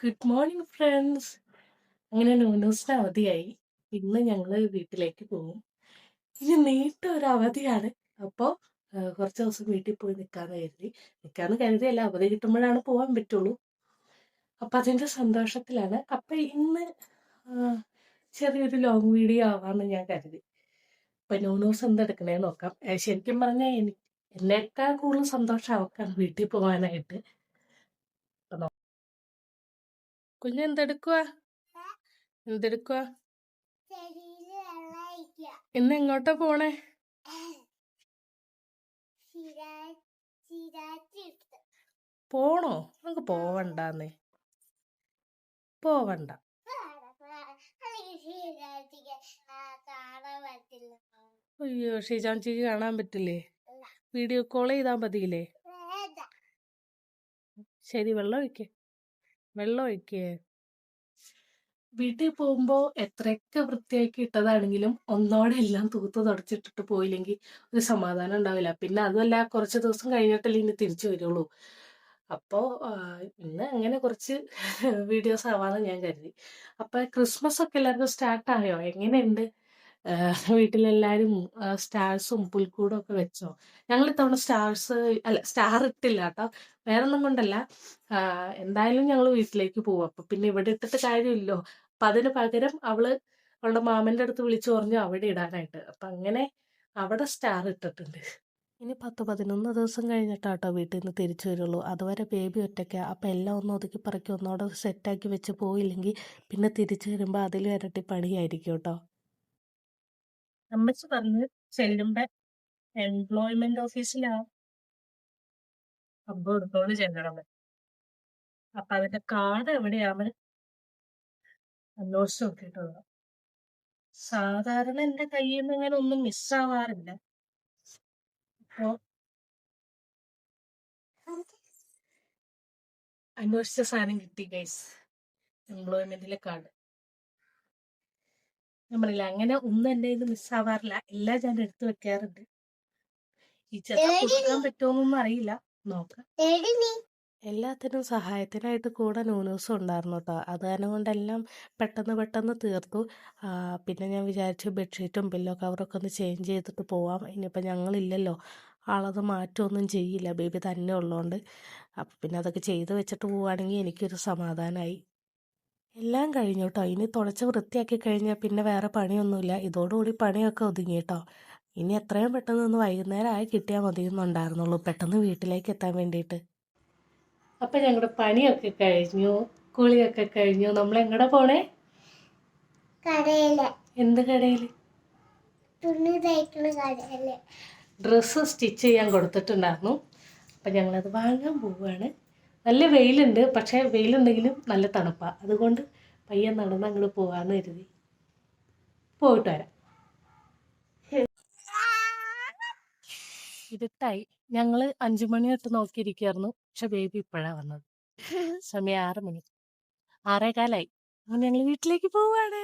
Good morning friends അങ്ങനെ ന്യൂനൂസിന് അവധിയായി. ഇന്ന് ഞങ്ങൾ വീട്ടിലേക്ക് പോകും ഇനി നീട്ട ഒരു അവധിയാണ്. അപ്പോൾ കുറച്ച് ദിവസം വീട്ടിൽ പോയി നിൽക്കാന്ന് കരുതി. നിൽക്കാന്ന് കരുതിയല്ല അവധി കിട്ടുമ്പോഴാണ് പോകാൻ പറ്റുള്ളൂ. അപ്പം അതിന്റെ സന്തോഷത്തിലാണ്. അപ്പം ഇന്ന് ചെറിയൊരു ലോങ് വീഡിയോ ആവാമെന്ന് ഞാൻ കരുതി. അപ്പം ന്യൂനൂസ് എന്തെടുക്കണേ നോക്കാം. ശരിക്കും പറഞ്ഞാൽ എനിക്ക് എന്നേക്കാൾ കൂടുതൽ സന്തോഷം അവക്കാണ് വീട്ടിൽ പോകാനായിട്ട് കുഞ്ഞ് എന്തെടുക്കുക എന്തെടുക്കുക ഇന്ന് എങ്ങോട്ടാ പോണേ? പോണോ? നമുക്ക് പോവണ്ടാന്നേ. പോവണ്ട. അയ്യോ ഷീജാൻചിക്ക് കാണാൻ പറ്റില്ലേ? വീഡിയോ കോൾ ചെയ്താൽ മതിയില്ലേ? ശരി വെള്ളം ഒഴിക്കേ. വെള്ളം ഒഴിക്കേ? വീട്ടിൽ പോകുമ്പോൾ എത്രയൊക്കെ വൃത്തിയാക്കി ഇട്ടതാണെങ്കിലും ഒന്നോടെ എല്ലാം തൂത്ത് തുടച്ചിട്ടിട്ട് പോയില്ലെങ്കിൽ ഒരു സമാധാനം ഉണ്ടാവില്ല. പിന്നെ അതുമല്ല കുറച്ച് ദിവസം കഴിഞ്ഞിട്ടല്ലേ ഇനി തിരിച്ചു വരുള്ളൂ. അപ്പോ ഇന്ന് അങ്ങനെ കുറച്ച് വീഡിയോസ് ആവാമെന്ന് ഞാൻ കരുതി. അപ്പോൾ ക്രിസ്മസ് ഒക്കെ എല്ലാവർക്കും സ്റ്റാർട്ട് ആയോ എങ്ങനെയുണ്ട്? ആഹ് സ്റ്റാർസും പുൽക്കൂടും ഒക്കെ വെച്ചോ? ഞങ്ങൾ ഇത്തവണ സ്റ്റാർസ് അല്ല സ്റ്റാർ ഇട്ടില്ല കേട്ടോ വേറൊന്നും കൊണ്ടല്ല. എന്തായാലും ഞങ്ങൾ വീട്ടിലേക്ക് പോവും. അപ്പൊ പിന്നെ ഇവിടെ ഇട്ടിട്ട് കാര്യമില്ലോ അപ്പൊ അതിന് പകരം അവൾ അവളുടെ മാമന്റെ അടുത്ത് വിളിച്ചു പറഞ്ഞു അവിടെ ഇടാനായിട്ട്. അപ്പൊ അങ്ങനെ അവിടെ സ്റ്റാർ ഇട്ടിട്ടുണ്ട്. ഇനി 10, 11 ദിവസം കഴിഞ്ഞിട്ടാട്ടോ നിന്ന് തിരിച്ചു വരുള്ളൂ. അതുവരെ ബേബി ഒറ്റയ്ക്ക് അപ്പം എല്ലാം ഒന്ന് ഒതുക്കി പറക്കി ഒന്നുകൂടെ സെറ്റാക്കി വെച്ച് പോയില്ലെങ്കിൽ പിന്നെ തിരിച്ചു വരുമ്പോൾ അതിലും ഇരട്ടി പണിയായിരിക്കും ട്ടോ. അമ്മച്ചി പറഞ്ഞ് ചെല്ലുമ്പോ എംപ്ലോയ്മെന്റ് ഓഫീസിലാ അബ്ബ എടുത്തോണ്ട് ചെല്ലണം അപ്പൊ അവന്റെ കാർഡ് എവിടെയാന്ന് അന്വേഷിച്ച് നോക്കിയിട്ടുള്ളത്. സാധാരണ എന്റെ കയ്യിൽ നിന്ന് ഇങ്ങനെ ഒന്നും മിസ്സാവാറില്ല അപ്പോ അന്വേഷിച്ച സാധനം കിട്ടി ഗൈസ് എംപ്ലോയ്മെന്റിലെ കാർഡ്. ഞാൻ പറയില്ല. അങ്ങനെ ഒന്നും എന്റെ ഇത് മിസ്സാവാറില്ല എല്ലാം ഞാൻ എടുത്തു വെക്കാറുണ്ട്. ഈ ചെറുപ്പം കൊടുക്കാൻ പറ്റുമോന്നൊന്നും അറിയില്ല. നോക്കാം. എല്ലാത്തിനും സഹായത്തിനായിട്ട് കൂടെ നൂനൂസും ഉണ്ടായിരുന്നു കേട്ടോ അത് കാരണം കൊണ്ടെല്ലാം പെട്ടെന്ന് പെട്ടെന്ന് തീർത്തു. പിന്നെ ഞാൻ വിചാരിച്ചു ബെഡ്ഷീറ്റും പില്ലോ കവറൊക്കെ ഒന്ന് ചേഞ്ച് ചെയ്തിട്ട് പോവാം. ഇനിയിപ്പോൾ ഞങ്ങളില്ലല്ലോ. ആളത് മാറ്റമൊന്നും ചെയ്യില്ല. ബേബി തന്നെ ഉള്ളതുകൊണ്ട് അപ്പം പിന്നെ അതൊക്കെ ചെയ്ത് വെച്ചിട്ട് പോവുകയാണെങ്കിൽ എനിക്കൊരു സമാധാനമായി എല്ലാം കഴിഞ്ഞു കേട്ടോ ഇനി തുടച്ച് വൃത്തിയാക്കി കഴിഞ്ഞാൽ പിന്നെ വേറെ പണിയൊന്നുമില്ല. ഇതോടുകൂടി പണിയൊക്കെ ഒതുങ്ങി കേട്ടോ ഇനി എത്രയും പെട്ടെന്ന് ഒന്ന് വൈകുന്നേരം ആയി കിട്ടിയാൽ മതി എന്നുണ്ടായിരുന്നുള്ളൂ പെട്ടെന്ന് വീട്ടിലേക്ക് എത്താൻ വേണ്ടിയിട്ട്. അപ്പം ഞങ്ങളുടെ പണിയൊക്കെ കഴിഞ്ഞു. കുളിയൊക്കെ കഴിഞ്ഞു. നമ്മൾ എങ്ങടെ പോണേ? കടയിൽ എന്ത് കടയിൽ തുണി തയ്ക്കുന്ന കടയിൽ ഡ്രസ്സ് സ്റ്റിച്ച് ചെയ്യാൻ കൊടുത്തിട്ടുണ്ടായിരുന്നു. അപ്പം ഞങ്ങളത് വാങ്ങാൻ പോവുകയാണ് നല്ല വെയിലുണ്ട് പക്ഷേ വെയിലുണ്ടെങ്കിലും നല്ല തണുപ്പാണ് അതുകൊണ്ട് പയ്യെ നടന്ന് അങ്ങോട്ട് പോകാമെന്ന് കരുതി. പോയിട്ട് വരാം. ഇരുട്ടായി. ഞങ്ങൾ അഞ്ചു മണി തൊട്ട് നോക്കിയിരിക്കുകയായിരുന്നു പക്ഷെ ബേബി ഇപ്പോഴാണ് വന്നത്. സമയം ആറ് മണി. ആറേകാലായി. അങ്ങനെ ഞങ്ങൾ വീട്ടിലേക്ക് പോവാണ്.